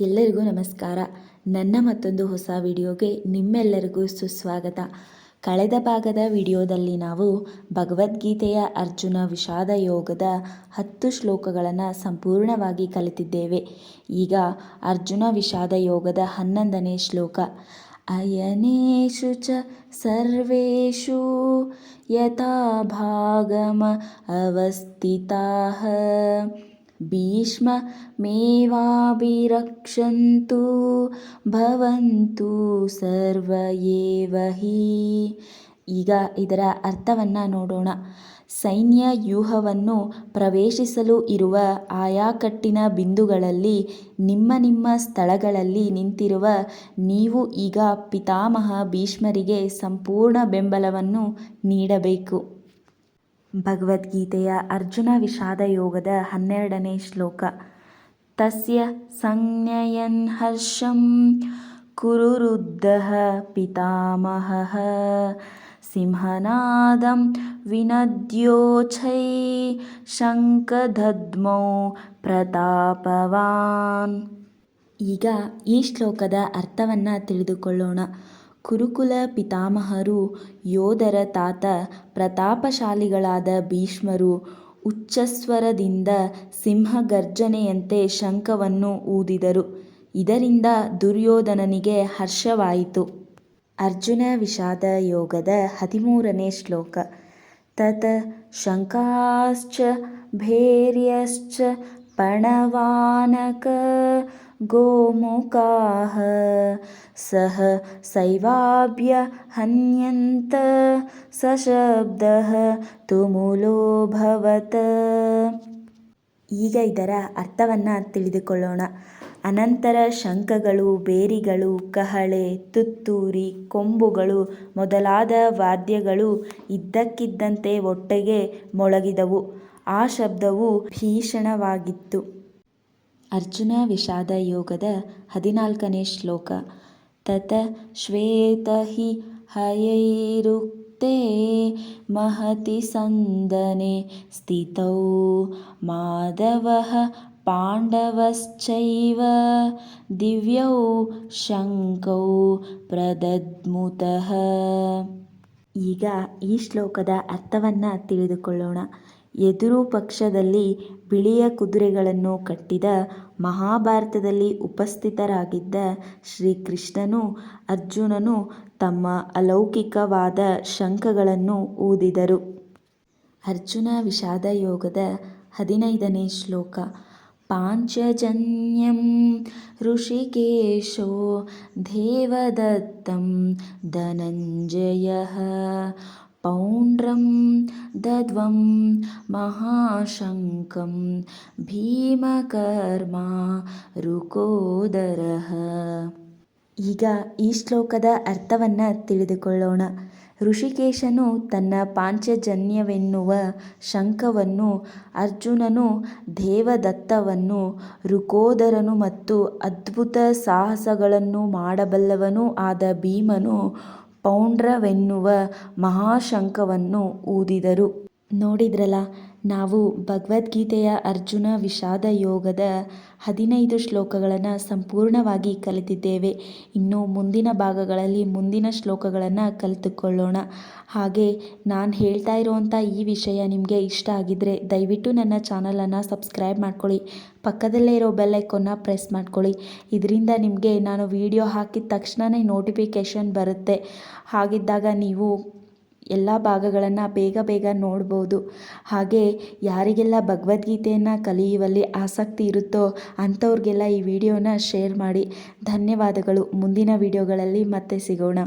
ಎಲ್ಲರಿಗೂ ನಮಸ್ಕಾರ. ನನ್ನ ಮತ್ತೊಂದು ಹೊಸ ವಿಡಿಯೋಗೆ ನಿಮ್ಮೆಲ್ಲರಿಗೂ ಸುಸ್ವಾಗತ. ಕಳೆದ ಭಾಗದ ವಿಡಿಯೋದಲ್ಲಿ ನಾವು ಭಗವದ್ಗೀತೆಯ ಅರ್ಜುನ ವಿಷಾದ ಯೋಗದ ಹತ್ತು ಶ್ಲೋಕಗಳನ್ನು ಸಂಪೂರ್ಣವಾಗಿ ಕಲಿತಿದ್ದೇವೆ. ಈಗ ಅರ್ಜುನ ವಿಷಾದ ಯೋಗದ ಹನ್ನೊಂದನೇ ಶ್ಲೋಕ. ಅಯನೇಷು ಚ ಸರ್ವೇಷು ಯಥಾ ಭಾಗಮ ಅವಸ್ಥಿತಾಃ. ಭೀಷ್ಮಮೇವಾಭಿರಕ್ಷन्तु ಭವಂತು ಸರ್ವಯೇವಹಿ ಈಗ ಇದರ ಅರ್ಥವನ್ನು ನೋಡೋಣ. ಸೈನ್ಯ ವ್ಯೂಹವನ್ನು ಪ್ರವೇಶಿಸಲು ಇರುವ ಆಯಾಕಟ್ಟಿನ ಬಿಂದುಗಳಲ್ಲಿ ನಿಮ್ಮ ನಿಮ್ಮ ಸ್ಥಳಗಳಲ್ಲಿ ನಿಂತಿರುವ ನೀವು ಈಗ ಪಿತಾಮಹ ಭೀಷ್ಮರಿಗೆ ಸಂಪೂರ್ಣ ಬೆಂಬಲವನ್ನು ನೀಡಬೇಕು. ಭಗವದ್ಗೀತೆಯ ಅರ್ಜುನ ವಿಷಾದ ಯೋಗದ ಹನ್ನೆರಡನೇ ಶ್ಲೋಕ. ತಸ್ಯ ಸಂಜ್ಞಯನ್ ಹರ್ಷಂ ಕುರುರುದ್ಧ ಪಿತಾಮಹಃ. ಸಿಂಹನಾದಂ ವಿನದ್ಯೋಚೈ ಶಂಕಧದ್ಮೌ ಪ್ರತಾಪವಾನ್. ಈಗ ಈ ಶ್ಲೋಕದ ಅರ್ಥವನ್ನು ತಿಳಿದುಕೊಳ್ಳೋಣ. ಕುರುಕುಲ ಪಿತಾಮಹರು, ಯೋಧರ ತಾತ, ಪ್ರತಾಪಶಾಲಿಗಳಾದ ಭೀಷ್ಮರು, ಉಚ್ಚಸ್ವರದಿಂದ ಸಿಂಹಗರ್ಜನೆಯಂತೆ ಶಂಖವನ್ನು ಊದಿದರು. ಇದರಿಂದ ದುರ್ಯೋಧನನಿಗೆ ಹರ್ಷವಾಯಿತು. ಅರ್ಜುನ ವಿಷಾದ ಯೋಗದ ಹದಿಮೂರನೇ ಶ್ಲೋಕ. ತತ ಶಂಕಾಶ್ಚ ಭೇರ್ಯಶ್ಚ ಪಣವಾನಕ ಸೈವಾಭ್ಯ ಹನ್ಯಂತ ಸಶಬ್ದಃ ತುಮುಲೋಭವತ್ ಈಗ ಇದರ ಅರ್ಥವನ್ನು ತಿಳಿದುಕೊಳ್ಳೋಣ. ಅನಂತರ ಶಂಖಗಳು, ಬೇರಿಗಳು, ಕಹಳೆ, ತುತ್ತೂರಿ, ಕೊಂಬುಗಳು ಮೊದಲಾದ ವಾದ್ಯಗಳು ಇದ್ದಕ್ಕಿದ್ದಂತೆ ಒಟ್ಟಿಗೆ ಮೊಳಗಿದವು. ಆ ಶಬ್ದವು ಭೀಷಣವಾಗಿತ್ತು. ಅರ್ಜುನ ವಿಷಾದ ಯೋಗದ ಹದಿನಾಲ್ಕನೇ ಶ್ಲೋಕ. ತತ ಶ್ವೇತ ಹಿ ಹಯೈರುಕ್ತೆ ಮಹತಿ ಸಂದನೆ ಸ್ಥಿತೌ ಮಾಧವ ಪಾಂಡವಶ್ಚೈವ ದಿವ್ಯೌ ಶಂಕೌ ಪ್ರದದ್ಮುತಃ. ಈಗ ಈ ಶ್ಲೋಕದ ಅರ್ಥವನ್ನು ತಿಳಿದುಕೊಳ್ಳೋಣ. ಎದುರು ಪಕ್ಷದಲ್ಲಿ ಬಿಳಿಯ ಕುದುರೆಗಳನ್ನು ಕಟ್ಟಿದ ಮಹಾಭಾರತದಲ್ಲಿ ಉಪಸ್ಥಿತರಾಗಿದ್ದ ಶ್ರೀಕೃಷ್ಣನು ಅರ್ಜುನನು ತಮ್ಮ ಅಲೌಕಿಕವಾದ ಶಂಖಗಳನ್ನು ಊದಿದರು. ಅರ್ಜುನ ವಿಷಾದ ಯೋಗದ ಹದಿನೈದನೇ ಶ್ಲೋಕ. ಪಾಂಚಜನ್ಯಂ ಋಷಿಕೇಶೋ ದೇವದತ್ತಂ ಧನಂಜಯಃ ಪೌಂಡ್ರಂ ದದ್ವಂ ಮಹಾಶಂಕಂ ಭೀಮಕರ್ಮಾ ರುಕೋದರಃ ಈಗ ಈ ಶ್ಲೋಕದ ಅರ್ಥವನ್ನು ತಿಳಿದುಕೊಳ್ಳೋಣ. ಋಷಿಕೇಶನು ತನ್ನ ಪಾಂಚಜನ್ಯವೆನ್ನುವ ಶಂಖವನ್ನು, ಅರ್ಜುನನು ದೇವದತ್ತವನ್ನು, ರುಕೋದರನು ಮತ್ತು ಅದ್ಭುತ ಸಾಹಸಗಳನ್ನು ಮಾಡಬಲ್ಲವನೂ ಆದ ಭೀಮನು ಪೌಂಡ್ರವೆನ್ನುವ ಮಹಾಶಂಖವನ್ನು ಊದಿದರು. ನೋಡಿದ್ರಲ್ಲ, ನಾವು ಭಗವದ್ಗೀತೆಯ ಅರ್ಜುನ ವಿಷಾದ ಯೋಗದ ಹದಿನೈದು ಶ್ಲೋಕಗಳನ್ನು ಸಂಪೂರ್ಣವಾಗಿ ಕಲಿತಿದ್ದೇವೆ. ಇನ್ನು ಮುಂದಿನ ಭಾಗಗಳಲ್ಲಿ ಮುಂದಿನ ಶ್ಲೋಕಗಳನ್ನು ಕಲಿತುಕೊಳ್ಳೋಣ. ಹಾಗೆ ನಾನು ಹೇಳ್ತಾ ಇರುವಂಥ ಈ ವಿಷಯ ನಿಮಗೆ ಇಷ್ಟ ಆಗಿದ್ದರೆ ದಯವಿಟ್ಟು ನನ್ನ ಚಾನಲನ್ನು ಸಬ್ಸ್ಕ್ರೈಬ್ ಮಾಡ್ಕೊಳ್ಳಿ. ಪಕ್ಕದಲ್ಲೇ ಇರೋ ಬೆಲ್ಲೈಕನ್ನ ಪ್ರೆಸ್ ಮಾಡ್ಕೊಳ್ಳಿ. ಇದರಿಂದ ನಿಮಗೆ ನಾನು ವಿಡಿಯೋ ಹಾಕಿದ ತಕ್ಷಣವೇ ನೋಟಿಫಿಕೇಷನ್ ಬರುತ್ತೆ. ಹಾಗಿದ್ದಾಗ ನೀವು ಎಲ್ಲ ಭಾಗಗಳನ್ನು ಬೇಗ ಬೇಗ ನೋಡ್ಬೋದು. ಹಾಗೆ ಯಾರಿಗೆಲ್ಲ ಭಗವದ್ಗೀತೆಯನ್ನು ಕಲಿಯುವಲ್ಲಿ ಆಸಕ್ತಿ ಇರುತ್ತೋ ಅಂಥವ್ರಿಗೆಲ್ಲ ಈ ವಿಡಿಯೋನ ಶೇರ್ ಮಾಡಿ. ಧನ್ಯವಾದಗಳು. ಮುಂದಿನ ವಿಡಿಯೋಗಳಲ್ಲಿ ಮತ್ತೆ ಸಿಗೋಣ.